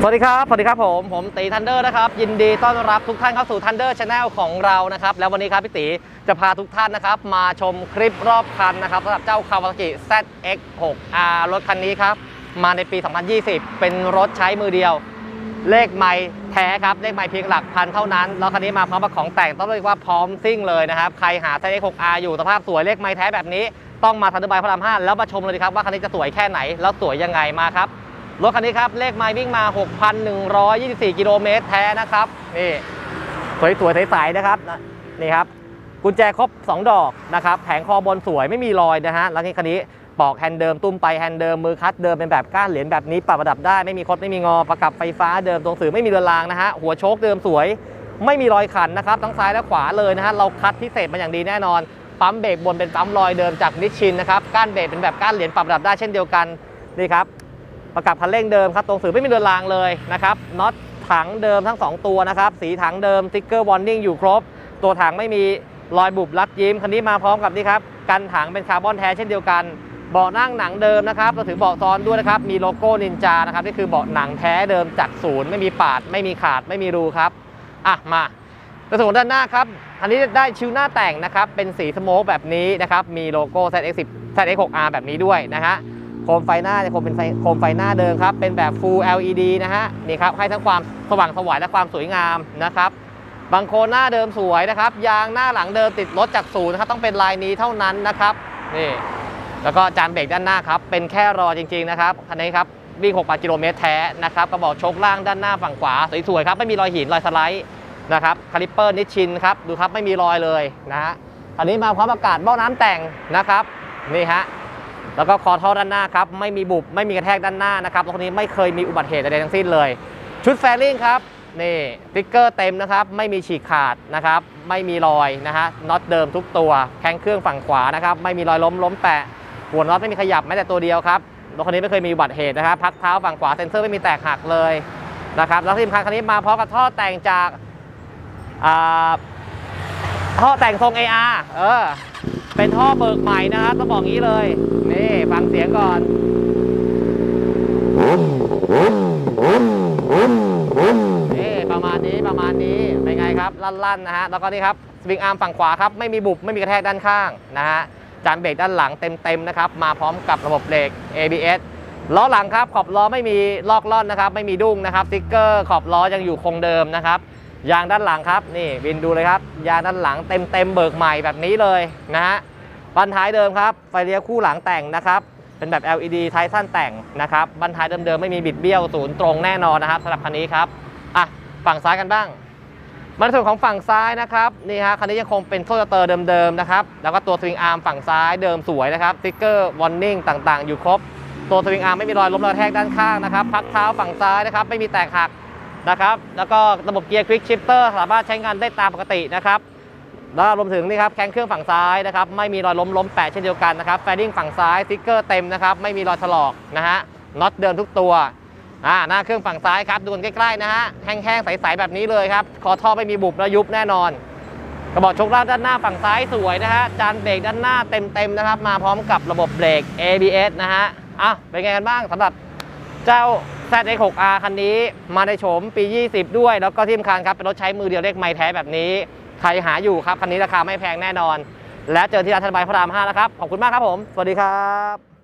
สวัสดีครับ สวัสดีครับผม ผมตีทันเดอร์นะครับ ยินดีต้อนรับทุกท่านเข้าสู่ทันเดอร์ชาแนลของเรานะครับ แล้ววันนี้ครับพี่ตีจะพาทุกท่านนะครับ มาชมคลิปรอบคันนะครับสำหรับเจ้า Kawasaki ZX6R รถคันนี้ครับ มาในปี 2020 เป็นรถใช้มือเดียว เลขไม่แท้ครับ เลขไม่เพียงหลักพันเท่านั้น แล้วคันนี้มาพร้อมกับของแต่งต้องเรียกว่าพร้อมซิ่งเลยนะครับ ใครหา ZX6R อยู่สภาพสวยเลขไม่แท้แบบนี้ ต้องมาทันเดอร์บายพระราม5แล้วมาชมเลยดีครับว่าคันนี้จะสวยแค่ไหนแล้วสวยยังไงมาครับ รถคันนี้ครับเลขไมล์วิ่งมา 6,124 กิโลเมตรแท้นะครับนี่สวยๆใสๆนะครับนะนี่ครับกุญแจครบ 2 ดอกนะครับแผงคอบนสวยไม่มีรอยนะฮะแล้วนี่คันนี้ปอกแฮนด์เดิมตุ้มไปแฮนด์เดิมมือคัดเดิมเป็นแบบก้านเหรียญแบบนี้ปรับระดับได้ไม่มีคดไม่มีงอประกับไฟฟ้าเดิมตรงสื่อไม่มีเรือนรางนะฮะหัวโชคเดิมสวย ไม่มีรอยขันนะครับทั้งซ้ายและขวาเลยนะฮะเราคัดพิเศษมาอย่างดีแน่นอนปั๊มเบรกบนเป็นปั๊มลอยเดิมจากนิชชินนะครับก้านเบรกเป็นแบบก้านเหรียญปรับระดับได้เช่นเดียวกันนี่ครับ ประกับคันเร่งเดิมครับตรงสื่อไม่มีเรือนรางเลยนะครับน็อตถังเดิมทั้ง 2 ตัวนะครับสีถังเดิมสติ๊กเกอร์วอร์นิ่งอยู่ครบ ตัวถังไม่มีรอยบุบรัดยิ้ม คันนี้มาพร้อมกับนี่ครับกันถังเป็นคาร์บอนแท้เช่นเดียวกันเบาะนั่งหนังเดิมนะครับเราถือเบาะซ้อนด้วยนะครับมีโลโก้นินจานะครับนี่คือเบาะหนังแท้เดิมจากศูนย์ไม่มีปาด ไม่มีขาดไม่มีรูครับอะมาในส่วนด้านหน้าครับ อันนี้ได้ชิวหน้าแต่งนะครับ เป็นสีสโมกแบบนี้นะครับ มีโลโก้ ZX10 ZX6R แบบนี้ด้วยนะฮะ คมไฟหน้าเนี่ยโคมเป็นโคมไฟหน้าเดิมครับ เป็นแบบ Full LED นะฮะนี่ครับให้ทั้งความสว่างสวายและความสวยงามนะครับบางโคนหน้าเดิมสวยนะครับ ยางหน้าหลังเดิมติดรถจากศูนย์นะครับต้องเป็นลายนี้เท่านั้นนะครับนี่แล้วก็จานเบรกด้านหน้าครับเป็นแค่รอจริงๆนะครับคันนี้ครับวิ่ง6กิโลเมตรแท้นะครับกระบอกชคล่างด้านหน้าฝั่งขวาสวยๆครับไม่มีรอยหินรอยสไลด์นะครับคาลิปเปอร์นิชชินครับดูครับไม่มีรอยเลยนะฮะอันนี้มาพร้อมอากาศเบ้าน้ำแต่งนะครับนี่ฮะ แล้วก็คอท่อด้านหน้าครับไม่มีบุบไม่มีกระแทกด้านหน้านะครับรถคันนี้ไม่เคยมีอุบัติเหตุใดๆทั้งสิ้นเลย ชุดแฟริ่งครับนี่ติ๊กเกอร์เต็มนะครับ ไม่มีฉีกขาดนะครับ ไม่มีรอยนะฮะน็อตเดิมทุกตัว แข้งเครื่องฝั่งขวานะครับ ไม่มีรอยล้มล้มแปะ หัวน็อตไม่มีขยับแม้แต่ตัวเดียวครับรถคันนี้ไม่เคยมีอุบัติเหตุนะครับ พักเท้าฝั่งขวาเซ็นเซอร์ไม่มีแตกหักเลยนะครับ แล้วที่สำคัญคันนี้มาพร้อมกับท่อแต่งจากอ่าท่อแต่งทรง AR เออ เป็นท่อเบิกใหม่นะครับต้องบอกงี้เลย นี่ฟังเสียงก่อนนี่ประมาณนี้ประมาณนี้เป็นไงครับลั่นๆนะฮะแล้วก็นี่ครับสวิงอาร์มฝั่งขวาครับไม่มีบุบไม่มีกระแทกด้านข้างนะฮะจานเบรกด้านหลังเต็มๆนะครับมาพร้อมกับระบบเบรก ABS ล้อหลังครับขอบล้อไม่มีลอกล่อนนะครับไม่มีดุ้งนะครับสติ๊กเกอร์ขอบล้อยังอยู่คงเดิมนะครับ ยางด้านหลังครับนี่วินดูเลยครับ ยางด้านหลังเต็มๆเบิกใหม่แบบนี้เลยนะฮะบันท้ายเดิมครับไฟเลี้ยวคู่หลังแต่งนะครับเป็นแบบ LED ไทสั้นแต่งนะครับบันท้ายเดิมๆไม่มีบิดเบี้ยวศูนย์ตรงแน่นอนนะครับสำหรับคันนี้ครับอะฝั่งซ้ายกันบ้างมาในส่วนของฝั่งซ้ายนะครับนี่ฮะคันนี้ยังคงเป็นโทสเตอร์เดิมๆนะครับแล้วก็ตัวสวิงอาร์มฝั่งซ้ายเดิมสวยนะครับสติ๊กเกอร์วอร์นิ่งต่างๆ อยู่ครบ ตัวสวิงอาร์มไม่มีรอยล้มรอยแทกด้านข้างนะครับพักเท้าฝั่งซ้ายนะครับไม่มีแตกหัก นะครับ แล้วก็ระบบเกียร์ควิกชิปเตอร์สามารถใช้งานได้ตามปกตินะครับแล้วรวมถึงนี่ครับแข้งเครื่องฝั่งซ้ายนะครับไม่มีรอยล้มล้มแปะเช่นเดียวกันนะครับแฟดิ้งฝั่งซ้ายสติ๊กเกอร์เต็มนะครับไม่มีรอยถลอกนะฮะน็อตเดิมทุกตัวอ่าหน้าเครื่องฝั่งซ้ายครับดูนใกล้ๆนะฮะแห้งๆใสๆแบบนี้เลยครับคอท่อไม่มีบุบและยุบแน่นอน กระบอกชกล่างด้านหน้าฝั่งซ้ายสวยนะฮะจานเบรกด้านหน้าเต็มๆนะครับ มาพร้อมกับระบบเบรก ABS นะฮะอะเป็นไงกันบ้างสำหรับเจ้า ZX6R คันนี้มาในโฉมปี 20 ด้วย แล้วก็ที่สำคัญครับเป็นรถใช้มือเดียวเลขไม่แท้แบบนี้ ใครหาอยู่ครับ คันนี้ราคาไม่แพงแน่นอน และเจอที่ร้านธันบายพระราม 5 นะครับ ขอบคุณมากครับผม สวัสดีครับ